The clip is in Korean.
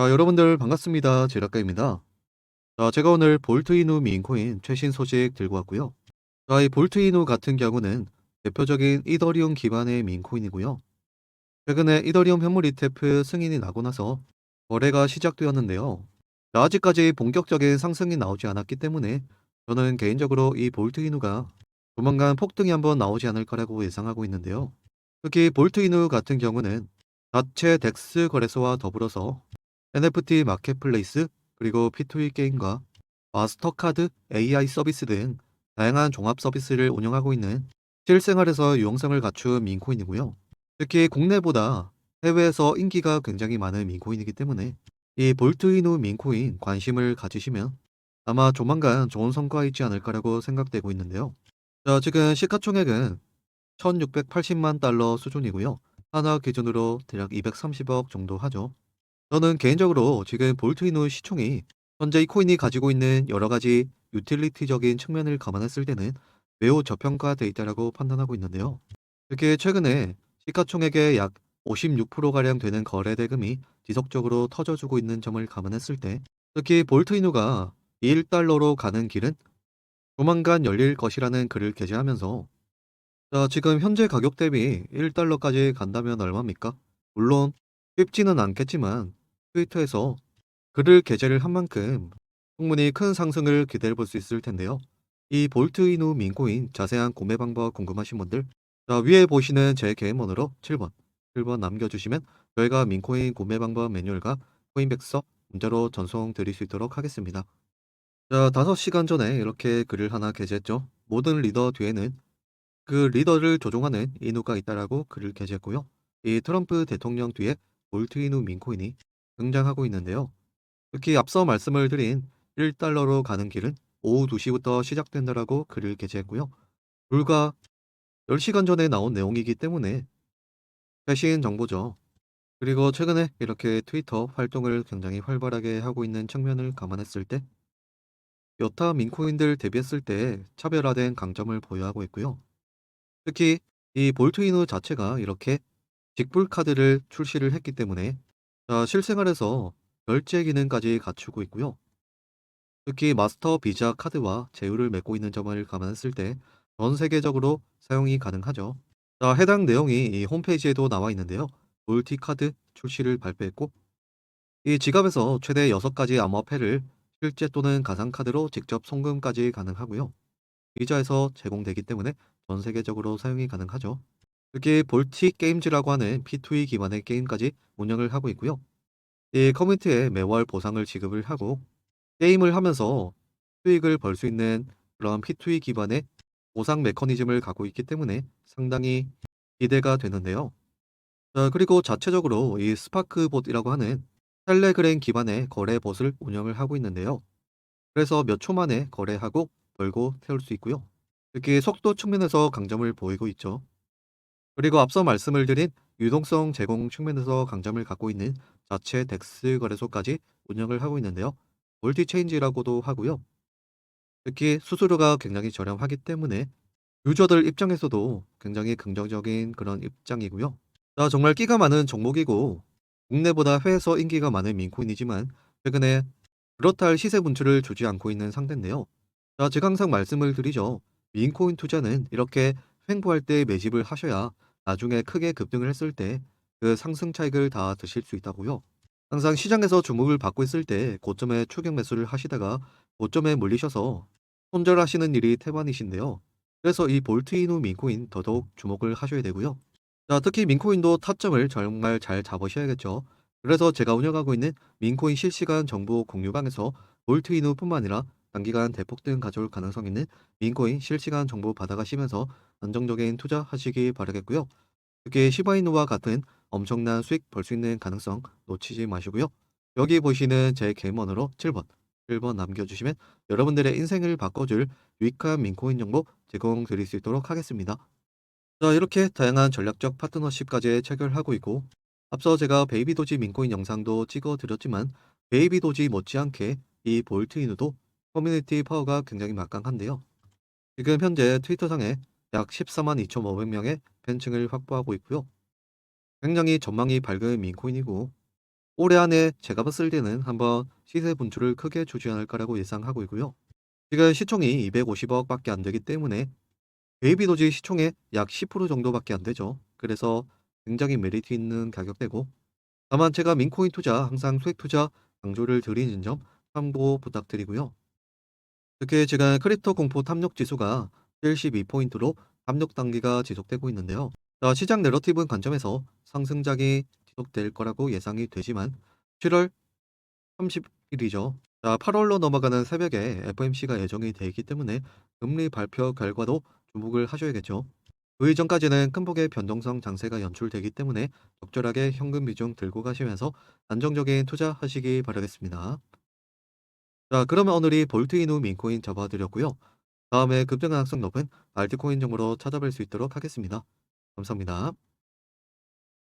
자, 여러분들 반갑습니다. 제작가입니다. 자, 제가 오늘 볼트이누 민코인 최신 소식 들고 왔고요. 자, 이 볼트이누 같은 경우는 대표적인 이더리움 기반의 민코인이고요. 최근에 이더리움 현물 ETF 승인이 나고 나서 거래가 시작되었는데요. 자, 아직까지 본격적인 상승이 나오지 않았기 때문에 저는 개인적으로 이 볼트이누가 조만간 폭등이 한번 나오지 않을 거라고 예상하고 있는데요. 특히 볼트이누 같은 경우는 자체 덱스 거래소와 더불어서 NFT 마켓플레이스 그리고 P2E 게임과 마스터카드 AI 서비스 등 다양한 종합 서비스를 운영하고 있는 실생활에서 유용성을 갖춘 민코인이고요. 특히 국내보다 해외에서 인기가 굉장히 많은 민코인이기 때문에 이 볼트이누 민코인 관심을 가지시면 아마 조만간 좋은 성과가 있지 않을까라고 생각되고 있는데요. 자, 지금 시가총액은 1680만 달러 수준이고요. 하나 기준으로 대략 230억 정도 하죠. 저는 개인적으로 지금 볼트이누 시총이 현재 이 코인이 가지고 있는 여러 가지 유틸리티적인 측면을 감안했을 때는 매우 저평가되어 있다라고 판단하고 있는데요. 특히 최근에 시가총액의 약 56%가량 되는 거래 대금이 지속적으로 터져주고 있는 점을 감안했을 때 특히 볼트이누가 1달러로 가는 길은 조만간 열릴 것이라는 글을 게재하면서 자, 지금 현재 가격 대비 1달러까지 간다면 얼마입니까? 물론 쉽지는 않겠지만 트위터에서 글을 게재를 한 만큼 충분히 큰 상승을 기대해 볼 수 있을 텐데요. 이 볼트 이누 민코인 자세한 구매 방법 궁금하신 분들 자, 위에 보시는 제 개인번호로 7번 7번 남겨주시면 저희가 민코인 구매 방법 매뉴얼과 코인백서 문자로 전송 드릴 수 있도록 하겠습니다. 자, 5시간 전에 이렇게 글을 하나 게재했죠. 모든 리더 뒤에는 그 리더를 조종하는 인우가 있다라고 글을 게재했고요. 이 트럼프 대통령 뒤에 볼트 이누 민코인이 등장하고 있는데요. 특히 앞서 말씀을 드린 1달러로 가는 길은 오후 2시부터 시작된다라고 글을 게재했고요. 불과 10시간 전에 나온 내용이기 때문에 최신 정보죠. 그리고 최근에 이렇게 트위터 활동을 굉장히 활발하게 하고 있는 측면을 감안했을 때 여타 민코인들 대비했을 때 차별화된 강점을 보유하고 있고요. 특히 이 볼트이누 자체가 이렇게 직불 카드를 출시를 했기 때문에 자, 실생활에서 결제 기능까지 갖추고 있고요. 특히 마스터 비자 카드와 제휴를 맺고 있는 점을 감안했을 때 전 세계적으로 사용이 가능하죠. 자, 해당 내용이 이 홈페이지에도 나와 있는데요. 볼티 카드 출시를 발표했고 이 지갑에서 최대 6가지 암호화폐를 실제 또는 가상 카드로 직접 송금까지 가능하고요. 비자에서 제공되기 때문에 전 세계적으로 사용이 가능하죠. 특히 볼티 게임즈라고 하는 P2E 기반의 게임까지 운영을 하고 있고요. 이 커뮤니티에 매월 보상을 지급을 하고 게임을 하면서 수익을 벌 수 있는 그런 P2E 기반의 보상 메커니즘을 갖고 있기 때문에 상당히 기대가 되는데요. 자, 그리고 자체적으로 이 스파크봇이라고 하는 텔레그램 기반의 거래 봇을 운영을 하고 있는데요. 그래서 몇 초 만에 거래하고 벌고 태울 수 있고요. 특히 속도 측면에서 강점을 보이고 있죠. 그리고 앞서 말씀을 드린 유동성 제공 측면에서 강점을 갖고 있는 자체 덱스 거래소까지 운영을 하고 있는데요. 멀티체인지라고도 하고요. 특히 수수료가 굉장히 저렴하기 때문에 유저들 입장에서도 굉장히 긍정적인 그런 입장이고요. 자, 정말 끼가 많은 종목이고 국내보다 해외에서 인기가 많은 민코인이지만 최근에 그렇다 할 시세 분출을 주지 않고 있는 상태인데요. 자, 제가 항상 말씀을 드리죠. 민코인 투자는 이렇게 횡보할 때 매집을 하셔야 나중에 크게 급등을 했을 때 그 상승 차익을 다 드실 수 있다고요. 항상 시장에서 주목을 받고 있을 때 고점에 추격 매수를 하시다가 고점에 물리셔서 손절하시는 일이 태반이신데요. 그래서 이 볼트이누 민코인 더더욱 주목을 하셔야 되고요. 자, 특히 민코인도 타점을 정말 잘 잡으셔야겠죠. 그래서 제가 운영하고 있는 민코인 실시간 정보 공유방에서 볼트이누뿐만 아니라 단기간 대폭 등 가져올 가능성 있는 민코인 실시간 정보 받아가시면서 안정적인 투자하시기 바라겠고요. 특히 시바이누와 같은 엄청난 수익 벌 수 있는 가능성 놓치지 마시고요. 여기 보시는 제 개인번호로 7번, 1번 남겨주시면 여러분들의 인생을 바꿔줄 유익한 민코인 정보 제공드릴 수 있도록 하겠습니다. 자, 이렇게 다양한 전략적 파트너십까지 체결하고 있고 앞서 제가 베이비 도지 민코인 영상도 찍어드렸지만 베이비 도지 못지않게 이 볼트이누도 커뮤니티 파워가 굉장히 막강한데요. 지금 현재 트위터상에 약 14만 2,500명의 팬층을 확보하고 있고요. 굉장히 전망이 밝은 민코인이고 올해 안에 제가 봤을 때는 한번 시세 분출을 크게 주지 않을까라고 예상하고 있고요. 지금 시총이 250억 밖에 안 되기 때문에 베이비도지 시총의 약 10% 정도밖에 안 되죠. 그래서 굉장히 메리트 있는 가격대고 다만 제가 민코인 투자 항상 수익 투자 강조를 드리는 점 참고 부탁드리고요. 특히 지금 크립토 공포 탐욕 지수가 72포인트로 탐욕 단계가 지속되고 있는데요. 자, 시장 내러티브 관점에서 상승장이 지속될 거라고 예상이 되지만 7월 30일이죠. 자, 8월로 넘어가는 새벽에 FMC가 예정이 돼 있기 때문에 금리 발표 결과도 주목을 하셔야겠죠. 그 이전까지는 큰 폭의 변동성 장세가 연출되기 때문에 적절하게 현금 비중 들고 가시면서 안정적인 투자하시기 바라겠습니다. 자, 그러면 오늘이 볼트이누 민코인 잡아드렸고요. 다음에 급등 가능성 높은 알트코인 정보로 찾아뵐 수 있도록 하겠습니다. 감사합니다.